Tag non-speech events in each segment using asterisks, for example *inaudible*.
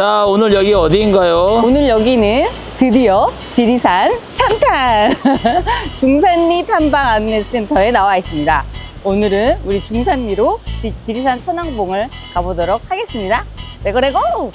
자, 오늘 여기 어디인가요? 오늘 여기는 드디어 지리산 3탄 *laughs* 중산리 탐방 안내센터에 나와 있습니다. 오늘은 우리 중산리로 지- 지리산 천왕봉을 가보도록 하겠습니다. 레고레고!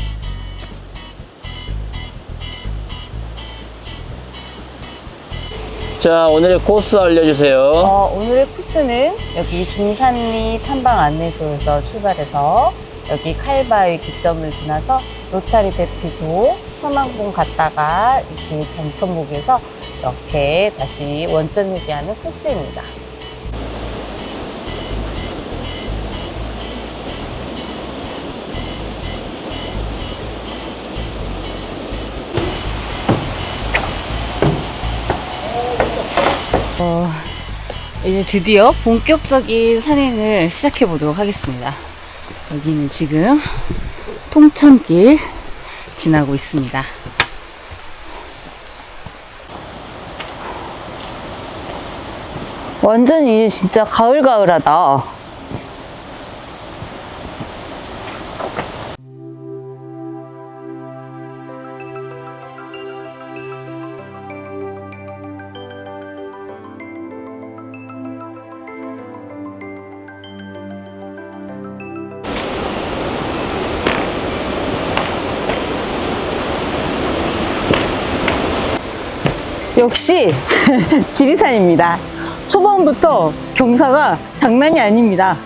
자, 오늘의 코스 알려주세요. 어, 오늘의 코스는 여기 중산리 탐방 안내소에서 출발해서 여기 칼바위 기점을 지나서 로타리 대피소 천왕봉 갔다가 이렇게 정천목에서 이렇게 다시 원점이기하는 코스입니다. 어, 이제 드디어 본격적인 산행을 시작해 보도록 하겠습니다. 여기는 지금 통천길 지나고 있습니다. 완전 이제 진짜 가을가을하다. 역시 *laughs* 지리산입니다. 초반부터 경사가 장난이 아닙니다.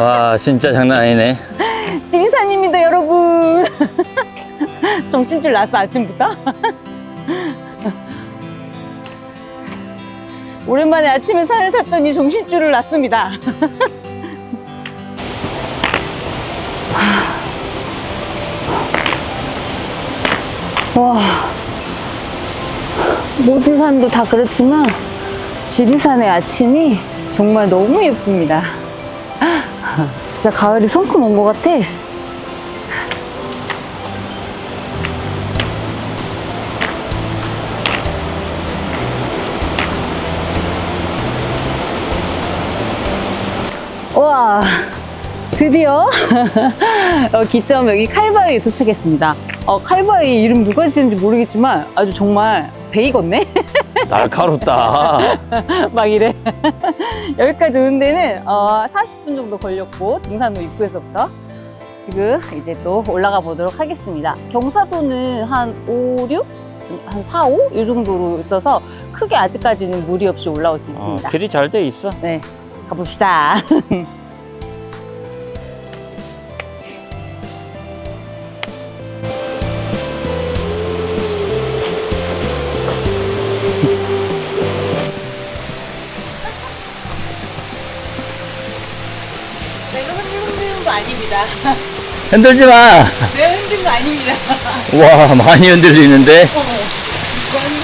와, 진짜 장난 아니네. *laughs* 지리산입니다, 여러분. *laughs* 정신줄 났어, 아침부터. 오랜만에 아침에 산을 탔더니 정신줄을 놨습니다. 와. 모든 산도 다 그렇지만 지리산의 아침이 정말 너무 예쁩니다. *laughs* 진짜 가을이 성큼 온 것 같아. 와, 드디어 *laughs* 어, 기점 여기 칼바위에 도착했습니다. 어, 칼바위 이름 누가 지은지 모르겠지만 아주 정말 베이건네? *laughs* 날카롭다. *laughs* 막 이래. *laughs* 여기까지 오는 데는 어, 40분 정도 걸렸고 등산로 입구에서부터 지금 이제 또 올라가 보도록 하겠습니다. 경사도는 한 5, 6? 한 4, 5? 이 정도로 있어서 크게 아직까지는 무리 없이 올라올 수 어, 있습니다. 길이 잘 돼 있어. 네, 가봅시다. 흔들지 마. 내가 흔든 거 아닙니다. *laughs* 와, 많이 흔들리는데. 이거 흔드는,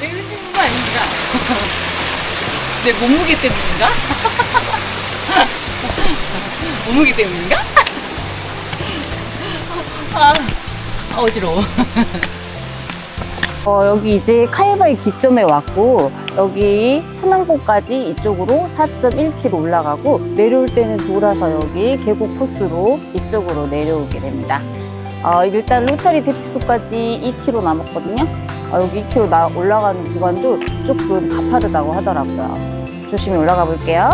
내가 흔드는 거 아닙니다. *laughs* 내 몸무게 때문인가? *laughs* 몸무게 때문인가? 아, 아, 어지러워. 어, 여기 이제 카이바이 기점에 왔고, 여기 천왕봉까지 이쪽으로 4.1km 올라가고, 내려올 때는 돌아서 여기 계곡 코스로 이쪽으로 내려오게 됩니다. 어, 일단 로타리 대피소까지 2km 남았거든요. 어, 여기 2km 나 올라가는 구간도 조금 가파르다고 하더라고요. 조심히 올라가 볼게요.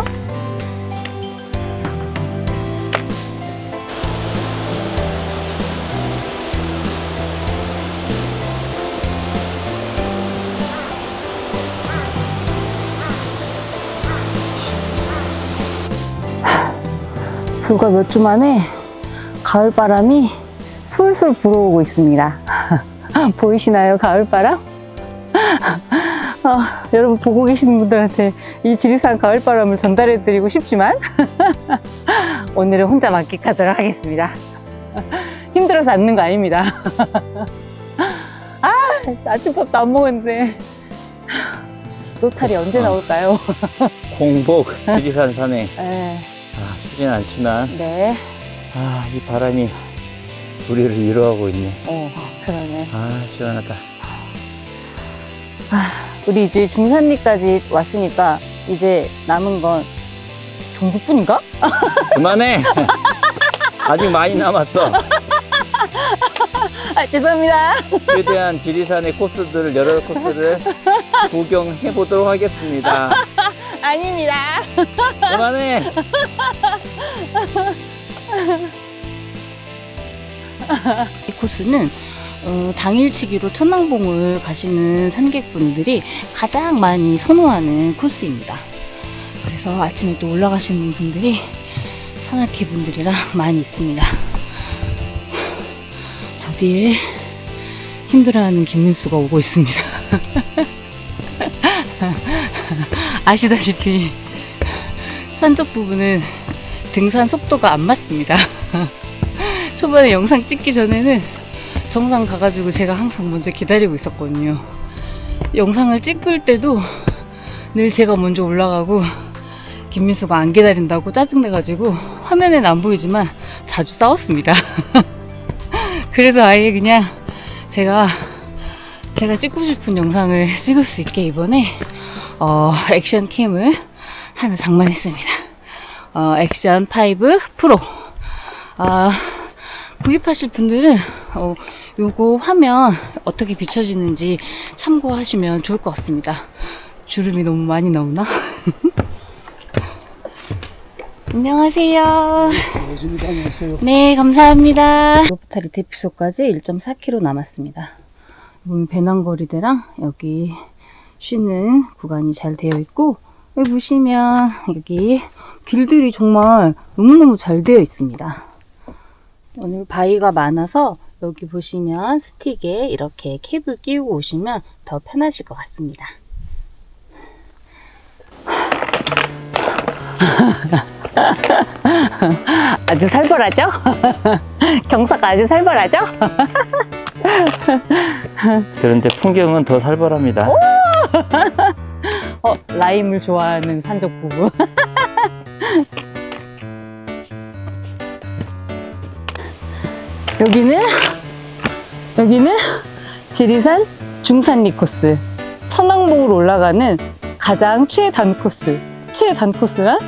불과 몇 주 만에 가을바람이 솔솔 불어오고 있습니다. *laughs* 보이시나요, 가을바람? 아, *laughs* 여러분 보고 계시는 분들한테 이 지리산 가을바람을 전달해 드리고 싶지만 *laughs* 오늘은 혼자 만끽하도록 하겠습니다. 힘들어서 앉는 거 아닙니다. 아, 아침밥도 안 먹었는데 로탈이 언제 나올까요? 공복, 지리산 산행. 네, 아, 쉽진 않지만, 네, 아, 이 바람이 우리를 위로하고 있네. 어, 그러네. 아, 시원하다. 우리 이제 중산리까지 왔으니까 이제 남은 건 종북뿐인가? *laughs* 그만해. 아직 많이 남았어. 죄송합니다. 최대한 지리산의 코스들 여러 코스를 구경해 보도록 하겠습니다. 아닙니다. *laughs* 그만해. 이 코스는 어, 당일치기로 천왕봉을 가시는 산객분들이 가장 많이 선호하는 코스입니다. 그래서 아침에 또 올라가시는 분들이 산악회 분들이랑 많이 있습니다. 저 뒤에 힘들어하는 김민수가 오고 있습니다. *laughs* 아시다시피 산적 부분은 등산 속도가 안 맞습니다. *laughs* 초반에 영상 찍기 전에는 정상 가가지고 제가 항상 먼저 기다리고 있었거든요. 영상을 찍을 때도 늘 제가 먼저 올라가고 김민수가 안 기다린다고 짜증내가지고 화면엔 안 보이지만 자주 싸웠습니다. *laughs* 그래서 아예 그냥 제가 제가 찍고 싶은 영상을 찍을 수 있게 이번에 어, 액션 캠을 하나 장만했습니다. 어, 액션 5 프로. 아, 구입하실 분들은 어, 요거 화면 어떻게 비춰지는지 참고하시면 좋을 것 같습니다. 주름이 너무 많이 나오나? *laughs* 안녕하세요. 네, 감사합니다. 로프타리 대피소까지 1.4km 남았습니다. 배낭거리대랑 여기 쉬는 구간이 잘 되어 있고 여기 보시면 여기 길들이 정말 너무너무 잘 되어 있습니다. 오늘 바위가 많아서 여기 보시면 스틱에 이렇게 캡을 끼우고 오시면 더 편하실 것 같습니다. *laughs* 아주 살벌하죠? *laughs* 경사가 아주 살벌하죠? 그런데 풍경은 더 살벌합니다. *laughs* 어, 라임을 좋아하는 산적 부부. *laughs* 여기는 여기는 지리산 중산리 코스. 천왕봉으로 올라가는 가장 최단 코스. 최단 코스란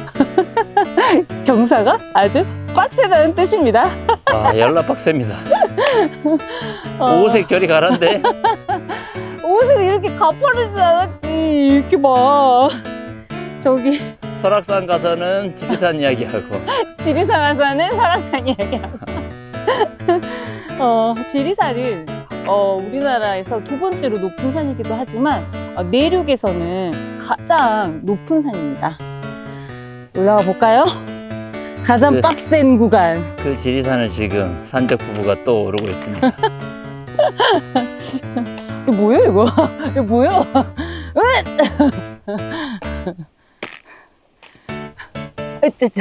*laughs* 경사가 아주 빡세다는 뜻입니다. 아, 연락 빡셉니다. 어, 오색 저리 가란데. 옷을 이렇게 가파르지 않았지. 이렇게 봐. 저기 설악산 가서는 지리산 이야기하고 *laughs* 지리산 가서는 설악산 이야기하고 *laughs* 어, 지리산은 어, 우리나라에서 두 번째로 높은 산이기도 하지만 어, 내륙에서는 가장 높은 산입니다. 올라가 볼까요? 가장 네. 빡센 구간. 그 지리산을 지금 산적 부부가 또 오르고 있습니다. *laughs* 이거 뭐야 이거? *laughs* 이거 뭐야? 으뜨뜨.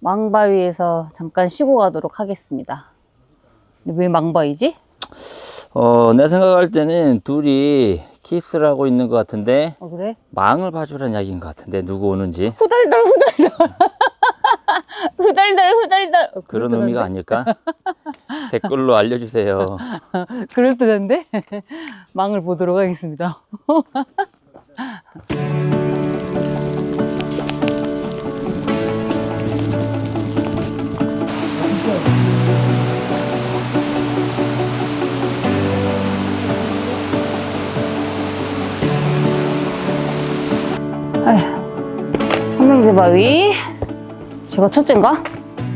망바위에서 잠깐 쉬고 가도록 하겠습니다. 근데 왜 망바위지? 어, 내 생각할 때는 둘이 키스를 하고 있는 것 같은데 어 그래? 망을 봐주라는 이야기인 것 같은데 누구 오는지 후덜덜 후덜덜 *laughs* 후덜덜 후덜덜 어, 그런 그럴 의미가? 아닐까? *laughs* 댓글로 알려주세요. *laughs* 그럴 듯한데 망을 보도록 하겠습니다. 삼명제 바위 제가 첫째인가?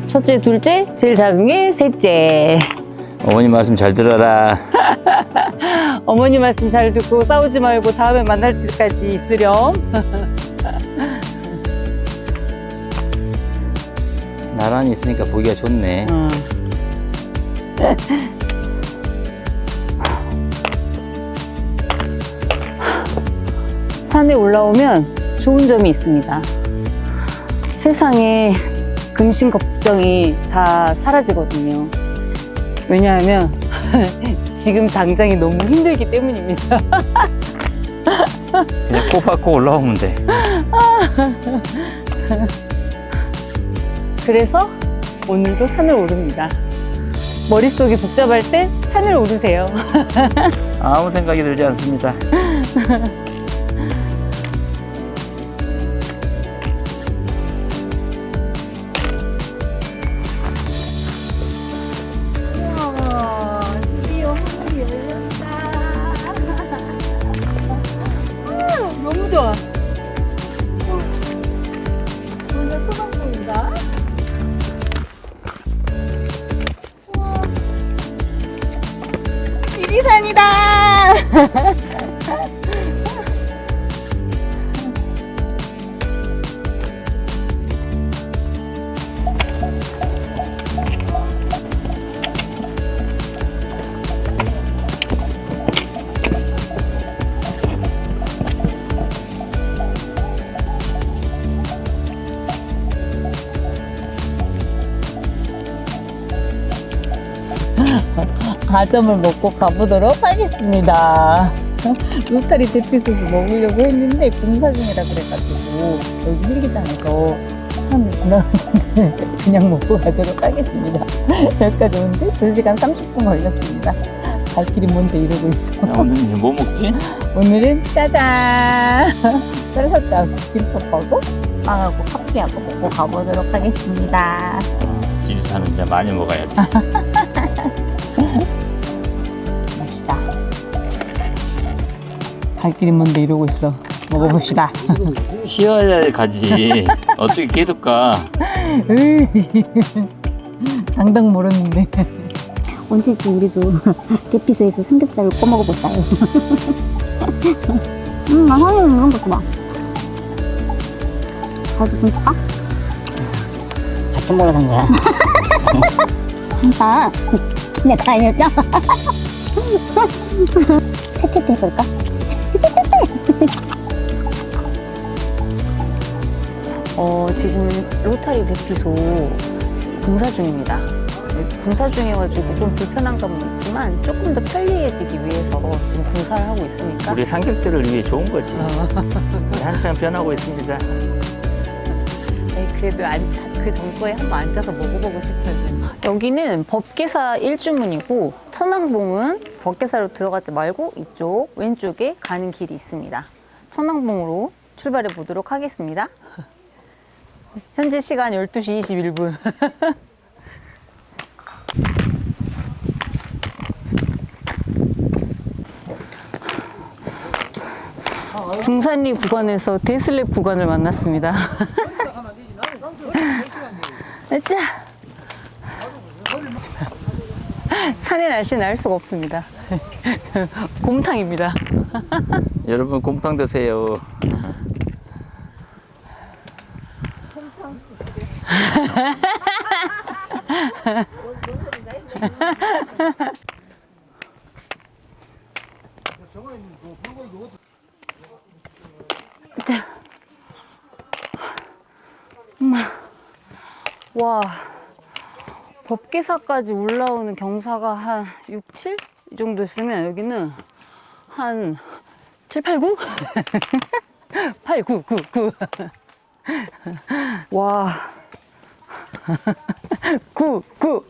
첫째, 둘째, 제일 작은 게 셋째. 어머니 말씀 잘 들어라. *laughs* 어머니 말씀 잘 듣고 싸우지 말고 다음에 만날 때까지 있으렴. *laughs* 나란히 있으니까 보기가 좋네. 어. *laughs* 산에 올라오면 좋은 점이 있습니다. 세상에 근심 걱정이 다 사라지거든요. 왜냐하면 *laughs* 지금 당장이 너무 힘들기 때문입니다. *laughs* 그냥 코 박고 올라오면 돼. *laughs* 그래서 오늘도 산을 오릅니다. 머릿속이 복잡할 때 산을 오르세요. 아무 생각이 들지 않습니다. 과점을 먹고 가보도록 하겠습니다. 로타리 대피소스 먹으려고 했는데 공사 중이라 그래가지고 여기 헬기장에서 사람들 지나가는데 *laughs* 그냥 먹고 가도록 하겠습니다. 여기까지 오는데 2시간 30분 걸렸습니다. 갈 길이 뭔데 이러고 있어. 야, 오늘 뭐 먹지? 오늘은 짜잔! *laughs* 샐러드하고 김밥하고 빵하고 커피하고 먹고 가보도록 하겠습니다. 지리산은 진짜 많이 먹어야 돼. *laughs* 갈 길이 뭔데 이러고 있어. 먹어봅시다. 쉬어야 가지. 어떻게 계속 가? *laughs* 으이, 당당 모르는데. 언제지 우리도 *laughs* 대피소에서 삼겹살을 꺼먹어 볼까요? *laughs* 음, 나 사장님 이런 거 좋아. 저도 좀 줄까? 같이 먹으러 간 거야. 아, 내가 아니었죠? 테테테 해볼까? 어, 지금 로타리 대피소 공사 중입니다. 네, 공사 중이어가지고 좀 불편한 감은 있지만 조금 더 편리해지기 위해서 지금 공사를 하고 있으니까 우리 삼겹들을 위해 좋은 거지. 어. 한창 변하고 있습니다. 네, 그래도 안, 그 전거에 한번 앉아서 먹어보고 싶었는데 여기는 법계사 1주문이고 천왕봉은 법계사로 들어가지 말고 이쪽 왼쪽에 가는 길이 있습니다. 천왕봉으로 출발해 보도록 하겠습니다. 현재 시간 12시 21분. *laughs* 중산리 구간에서 데슬랩 구간을 만났습니다. *laughs* 자. 산의 날씨는 알 수가 없습니다. *laughs* 곰탕입니다. 여러분 곰탕 드세요. *laughs* 와, 법계사까지 올라오는 경사가 한 6, 7? 이 정도 있으면 여기는 한 7, 8, 9? 8, 9, 9, 9. 와. 9, 9.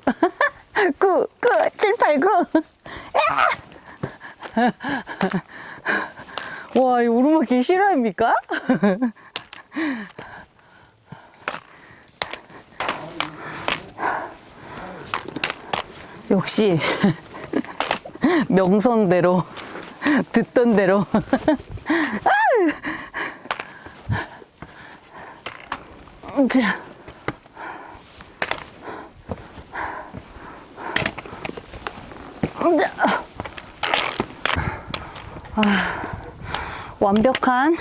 9, 9, 7, 8, 9. 와, 이 오르막 길 실화입니까? 역시 *laughs* 명성대로 듣던 대로 *laughs* 자. 자. 완벽한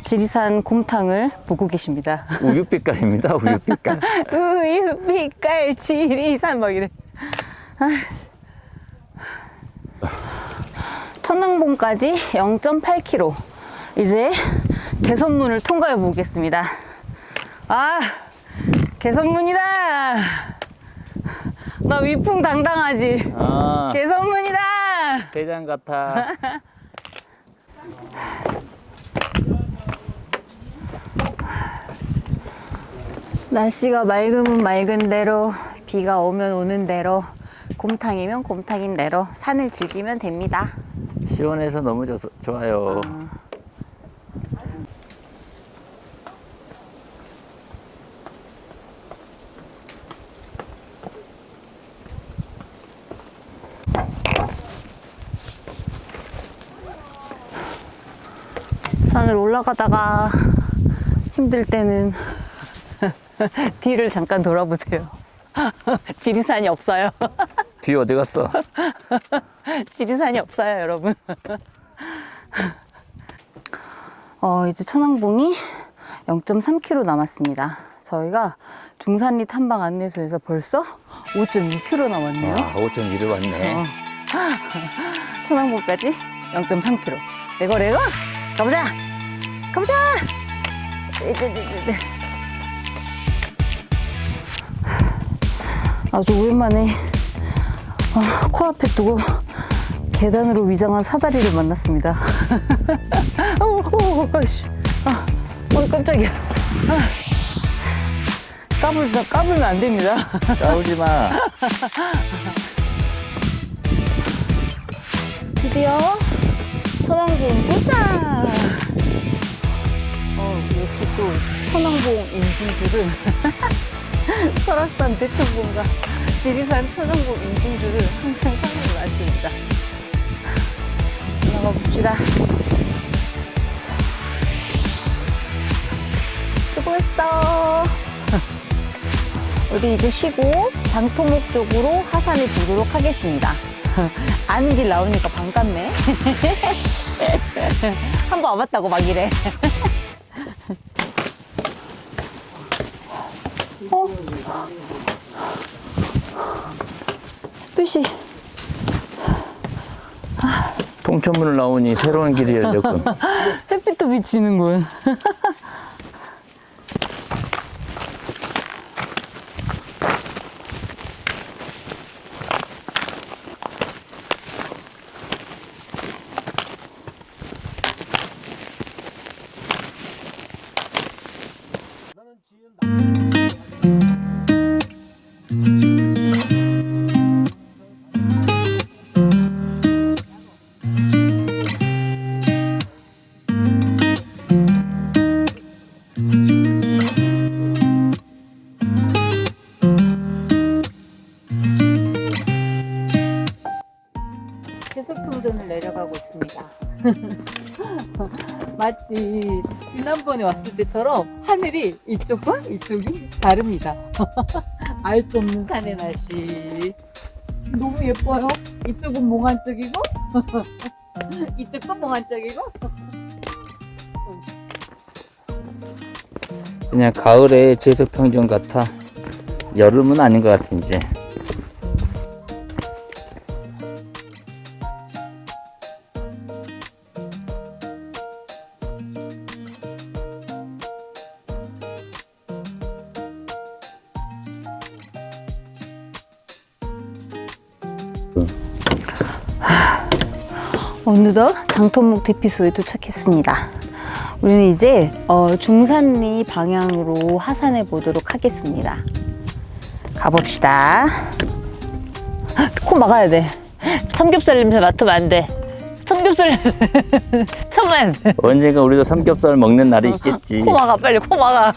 지리산 곰탕을 보고 계십니다. 우유빛깔입니다. 우유빛깔. *laughs* 우유 빛깔 지리산 막 이래. 아. 천왕봉까지 0.8km. 이제 개선문을 통과해 보겠습니다. 아, 개선문이다. 나 위풍당당하지. 아, 개선문이다. 대장 같아. *laughs* 날씨가 맑으면 맑은 대로, 비가 오면 오는 대로, 곰탕이면 곰탕인 대로 산을 즐기면 됩니다. 시원해서 너무 좋, 좋아요. 산을 올라가다가 힘들 때는 *laughs* 뒤를 잠깐 돌아보세요. *laughs* 지리산이 없어요. *laughs* 뒤 어디 갔어? 지리산이 없어요, 여러분. 어, 이제 천왕봉이 0.3km 남았습니다. 저희가 중산리 탐방 안내소에서 벌써 5.6km 남았네요. 와, 5.1을 왔네. 어. 천왕봉까지 0.3km. 레고 레고 가보자. 이제제제제. 아주 오랜만에 아, 코앞에 두고 계단으로 위장한 사다리를 만났습니다. *laughs* 어, 어, 아이씨. 아, 어, 깜짝이야. 아. 까불, 까불면 안 됩니다. *laughs* 싸우지 마. 드디어 천왕봉 도착! 어, 역시 또 천왕봉 인증들은 *laughs* 설악산 대천봉과 지리산 천왕봉 인증들은 항상 맞습니다. 올라가 봅시다. 수고했어. *laughs* 우리 이제 쉬고 장토목 쪽으로 하산을 보도록 하겠습니다. *laughs* 아는 길 나오니까 반갑네. 한 번 와봤다고 막 이래. 뜻이 통천문을 나오니 새로운 길이 열렸군. *laughs* 햇빛도 비치는군. *laughs* 지난번에 왔을 때처럼 하늘이 이쪽과 이쪽이 다릅니다. *laughs* 알 수 없는 산의 날씨. 너무 예뻐요. 이쪽은 몽환 쪽이고, *laughs* 이쪽도 몽환 쪽이고. 그냥 가을의 제석평전 같아. 여름은 아닌 것 이제. 어느덧 장터목 대피소에 도착했습니다. 우리는 이제 어, 중산리 방향으로 하산해 보도록 하겠습니다. 가봅시다. 코 막아야 돼. 삼겹살 냄새 맡으면 안 돼. 삼겹살 냄새. *laughs* 천만. 언젠가 우리도 삼겹살 먹는 날이 있겠지. 코 막아 빨리 코 막아.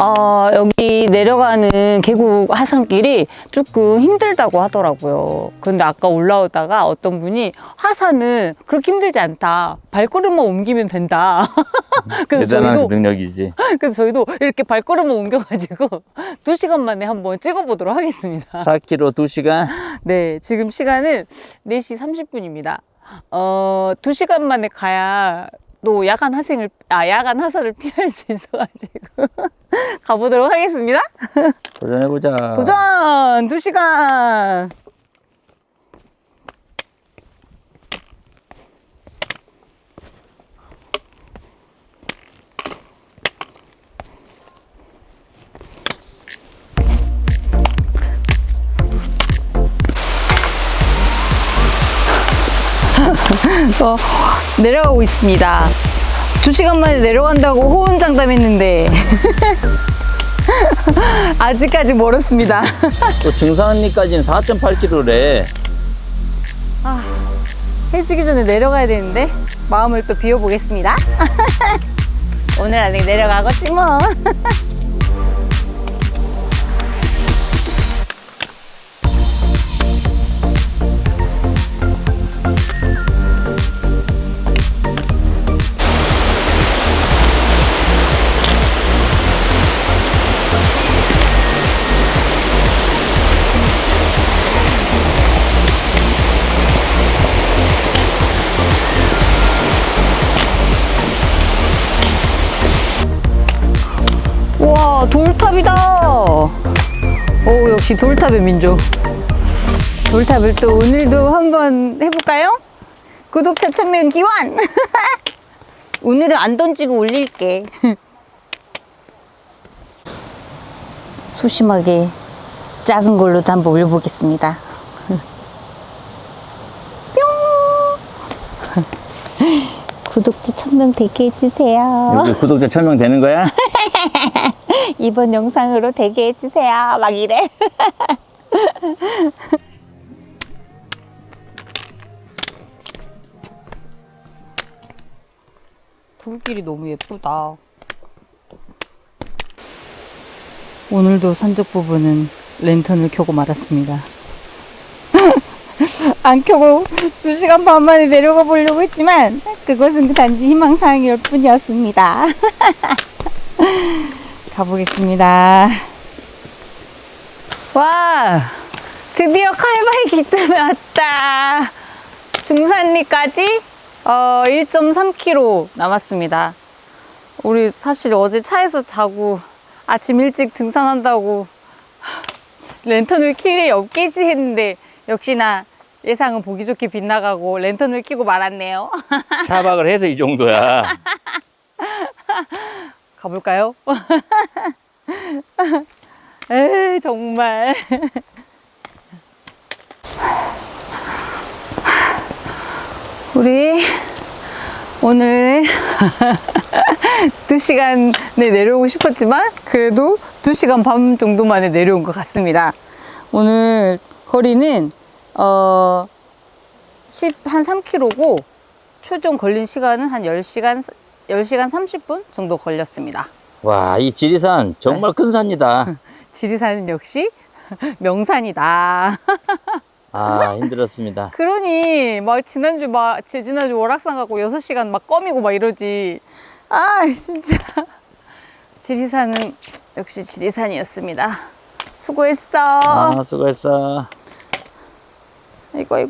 어, 여기 내려가는 계곡 하산길이 조금 힘들다고 하더라고요. 근데 아까 올라오다가 어떤 분이 하산은 그렇게 힘들지 않다. 발걸음만 옮기면 된다. *laughs* 대단한 저희도 능력이지. *laughs* 그래서 저희도 이렇게 발걸음을 옮겨가지고 *laughs* 두 시간 만에 한번 찍어보도록 하겠습니다. 4km 2시간. 네, 지금 시간은 4시 30분입니다. 어, 두 시간 만에 가야 또 야간 하생을, 아, 야간 하산을 피할 수 있어가지고 *laughs* 가보도록 하겠습니다. 도전해보자. 도전! 두 시간! 어, *laughs* 내려가고 있습니다. 두 시간 만에 내려간다고 호언장담했는데 *laughs* 아직까지 멀었습니다. 또 중산리까지는 4.8km래. 아, 해지기 전에 내려가야 되는데 마음을 또 비워보겠습니다. *laughs* 오늘 안에 내려가겠지 뭐. 역시 돌탑의 민족. 돌탑을 또 오늘도 한번 해볼까요? 구독자 1000명 기원! *laughs* 오늘은 안 던지고 올릴게. *laughs* 소심하게 작은 걸로도 한번 올려보겠습니다. *laughs* 뿅! 구독자 1000명 되게 해주세요. 여기 구독자 1000명 되는 거야? 이번 영상으로 되게 해주세요. 막 이래. *laughs* 돌길이 너무 예쁘다. 오늘도 산적 부분은 랜턴을 켜고 말았습니다. *laughs* 안 켜고 2시간 반 만에 내려가 보려고 했지만 그것은 단지 희망사항일 뿐이었습니다. *laughs* 가보겠습니다. 와, 드디어 칼바이 기점에 왔다. 중산리까지 어, 1.3km 남았습니다. 우리 사실 어제 차에서 자고 아침 일찍 등산한다고 랜턴을 킬 일이 없겠지 했는데 역시나 예상은 보기 좋게 빗나가고 랜턴을 켜고 말았네요. 차박을 해서 이 정도야. *laughs* 가볼까요? *laughs* 에이, 정말. 우리 오늘 *laughs* 2시간에 내려오고 싶었지만 그래도 2시간 반 정도 만에 내려온 것 같습니다. 오늘 거리는 어, 10, 한 3km고 최종 걸린 시간은 한 10시간, 10시간 30분 정도 걸렸습니다. 와, 이 지리산 정말 큰 산이다. *laughs* 지리산은 역시 *laughs* 명산이다. *laughs* 아, 힘들었습니다. 그러니 막 지난주 막 지- 지난주 월악산 가고 6시간 막 껌이고 막 이러지. 아 진짜 지리산은 역시 지리산이었습니다. 수고했어. 아, 수고했어. 이거 이거.